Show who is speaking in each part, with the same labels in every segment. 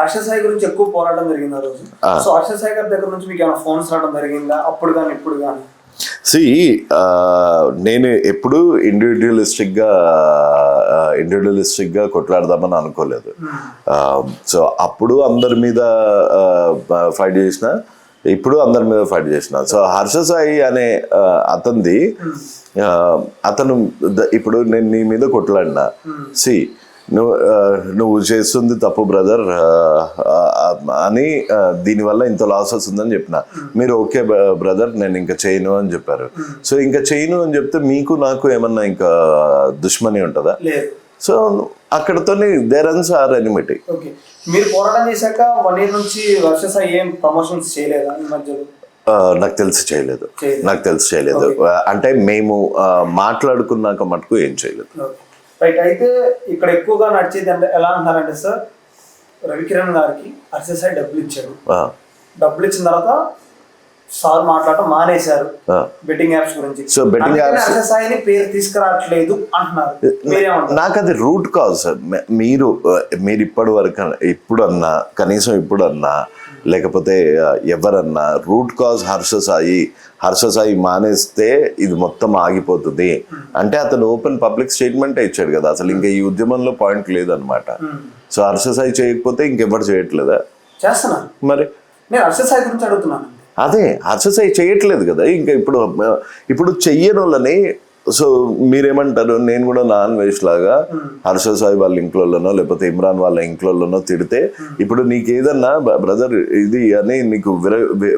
Speaker 1: హర్ష సాయి గురించి ఎక్కువ పోరాటం జరిగింది ఆ రోజు. సో హర్ష సాయి గారి దగ్గర నుంచి మీకు ఏమైనా ఫోన్స్ రావడం జరిగిందా? అప్పుడు కానీ ఇప్పుడు కానీ?
Speaker 2: సి నేను ఎప్పుడు ఇండివిజువలిస్టిక్గా ఇండివిజువలిస్టిక్గా కొట్లాడదామని అనుకోలేదు. సో అప్పుడు అందరి మీద ఫైట్ చేసిన ఇప్పుడు అందరి మీద ఫైట్ చేసిన. సో హర్ష సాయి అనే అతనిది అతను ఇప్పుడు నేను నీ మీద కొట్లాడినా. సి నువ్వు నువ్వు చేస్తుంది తప్పు బ్రదర్. అని దీనివల్ల ఇంత లాస్ వస్తుందని చెప్పిన. మీరు ఓకే బ్రదర్ నేను ఇంకా చేయను అని చెప్పారు. సో ఇంకా చేయను అని చెప్తే మీకు నాకు ఏమన్నా ఇంకా దుష్మని ఉంటుందా? సో అక్కడతోనే దేర్ అన్స్ ఆర్ ఎనిమిటీ
Speaker 1: మీరు పోరాటం చేశాక వన్ ఇయర్ నుంచి హర్ష సాయి ఏం ప్రమోషన్స్ చేయలేదా ఈ మధ్యలో?
Speaker 2: నాకు తెలిసి చేయలేదు. నాకు తెలిసి చేయలేదు. అంటే మేము మాట్లాడుకున్నాక మటుకు ఏం చేయలేదు.
Speaker 1: రైట్ అయితే ఇక్కడ ఎక్కువగా నడిచేది అంటే ఎలా అంటున్నారంటే సార్ రవికిరణ్ గారికి సాయి డబ్బులు ఇచ్చారు. డబ్బులు ఇచ్చిన తర్వాత సార్ మాట్లాడటం మానేశారు. బెట్టింగ్ యాప్స్ గురించి. అందుకని
Speaker 2: apps-
Speaker 1: హర్ష సాయిని పేరు తీసుకురావట్లేదు అంటున్నారు.
Speaker 2: నాకు అది రూట్ కాజ్ సార్ మీరు మీరు ఇప్పటి వరకు ఇప్పుడన్నా కనీసం ఇప్పుడన్నా లేకపోతే ఎవరన్నా రూట్ కాజ్ హర్ష సాయి హర్ష సాయి మానేస్తే ఇది మొత్తం ఆగిపోతుంది. అంటే అతను ఓపెన్ పబ్లిక్ స్టేట్మెంట్ ఇచ్చాడు కదా అసలు ఇంకా ఈ ఉద్యమంలో పాయింట్ లేదనమాట సో హర్ష సాయి చేయకపోతే ఇంకెవరు చేయట్లేదా? మరి?
Speaker 1: నేను హర్ష సాయి గురించి అడుగుతున్నాను.
Speaker 2: అదే హర్షసాయి చేయట్లేదు కదా ఇంకా ఇప్పుడు ఇప్పుడు చెయ్యని వాళ్ళని సో మీరేమంటారు? నేను కూడా నాన్ వెజ్ లాగా హర్ష సాయి వాళ్ళ ఇంట్లోనో లేకపోతే ఇమ్రాన్ వాళ్ళ ఇంట్లోనో తిడితే ఇప్పుడు నీకు ఏదన్నా బ్రదర్ ఇది అని నీకు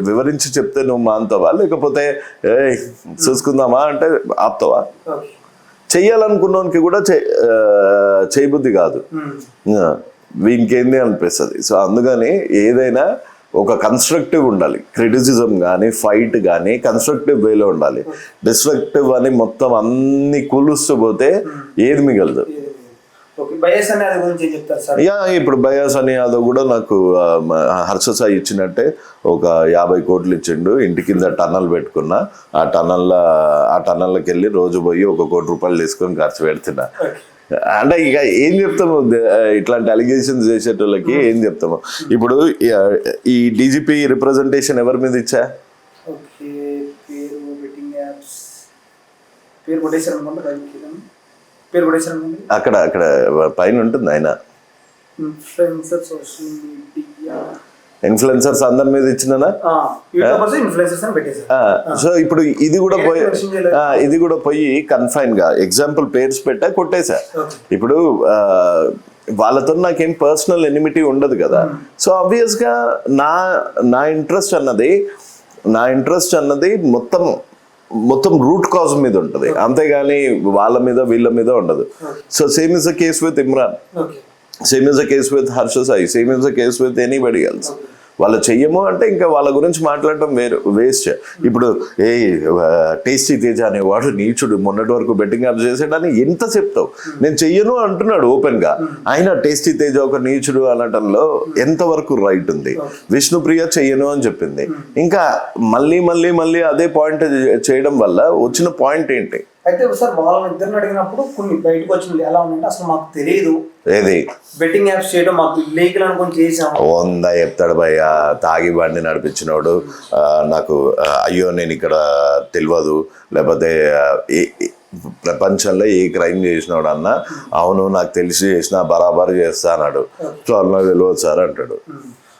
Speaker 2: వివరించి చెప్తే నువ్వు మానుతావా లేకపోతే ఏ చూసుకుందామా అంటే ఆపుతావా? చెయ్యాలనుకున్నోనికి కూడా చేయబుద్ధి కాదు. ఆ, ఇంకేంది అనిపిస్తుంది. సో అందుకని ఏదైనా ఒక కన్స్ట్రక్టివ్ ఉండాలి. క్రిటిసిజం కానీ ఫైట్ కానీ కన్స్ట్రక్టివ్ వేలో ఉండాలి. డిస్ట్రక్టివ్ అని మొత్తం అన్ని కూలుస్తూ పోతే ఏది మిగలదు. యా ఇప్పుడు బయాస్ అని యాదవ్ కూడా నాకు హర్ష సాయి ఇచ్చినట్టే ఒక యాభై కోట్లు ఇచ్చిండు. ఇంటి కింద టన్నల్ పెట్టుకున్నా. ఆ టన్నల్ ఆ టన్నల్కి వెళ్ళి రోజు పోయి ఒక కోటి రూపాయలు తీసుకొని ఖర్చు పెడుతున్నా. అంటే ఇక ఏం చెప్తాము? ఇట్లాంటి అలిగేషన్స్ చేసేటోళ్ళకి ఏం చెప్తాము? ఇప్పుడు ఈ- డీజీపీ రిప్రజెంటేషన్ ఎవరి మీద ఇచ్చా? అక్కడ అక్కడ పైన ఉంటుంది ఆయన.
Speaker 1: సోషల్ మీడియా
Speaker 2: ఇన్ఫ్లుయెన్సర్స్ అందరి మీద ఆ, సో ఇప్పుడు ఇది కూడా పోయి ఇది కూడా పోయి కన్ఫైన్గా ఎగ్జాంపుల్ పేర్స్ పెట్టా కొట్టేశా. ఇప్పుడు వాళ్ళతో నాకేం పర్సనల్ ఎనిమిటీ ఉండదు కదా. సో ఆబ్వియస్గా నా నా ఇంట్రెస్ట్ అన్నది నా ఇంట్రెస్ట్ అన్నది మొత్తం మొత్తం రూట్ కాజ్ మీద ఉంటుంది. అంతేగాని వాళ్ళ మీద వీళ్ళ మీద ఉండదు. So same is the case with Imran same is the case with Harsha Sai same is the case with anybody else వాళ్ళు చెయ్యము అంటే ఇంకా వాళ్ళ గురించి మాట్లాడటం వేరు వేస్ట్ ఇప్పుడు ఏ టేస్టీ తేజ అనేవాడు నీచుడు మొన్నటి వరకు బెట్టింగ్ అప్ చేసేటని ఎంత చెప్తావు? నేను చెయ్యను అంటున్నాడు ఓపెన్గా ఆయన టేస్టీ తేజ ఒక నీచుడు అనటంలో ఎంతవరకు రైట్ ఉంది? విష్ణుప్రియ చెయ్యను అని చెప్పింది. ఇంకా మళ్ళీ మళ్ళీ మళ్ళీ అదే పాయింట్ చేయడం వల్ల వచ్చిన పాయింట్ ఏంటి?
Speaker 1: అయితే సార్ వాళ్ళని ఇద్దరిని అడిగినప్పుడు కొన్ని బయటకు వచ్చినవి ఎలా ఉన్నాయంటే అసలు మాకు తెలియదు
Speaker 2: ఏది
Speaker 1: బెట్టింగ్ యాప్స్ చేయడం మాకు ఇల్లీగల్ అనుకొని చేసాం
Speaker 2: వంద చెప్తాడు భయ్య తాగి బండి నడిపించినోడు నాకు అయ్యో నేను ఇక్కడ తెలియదు లేకపోతే ప్రపంచంలో ఏ క్రైమ్ చేసినాడు అన్న అవును నాకు తెలిసి చేసిన బరాబర్ చేస్తా అన్నాడు. సో అలా తెలియదు సార్ అంటాడు.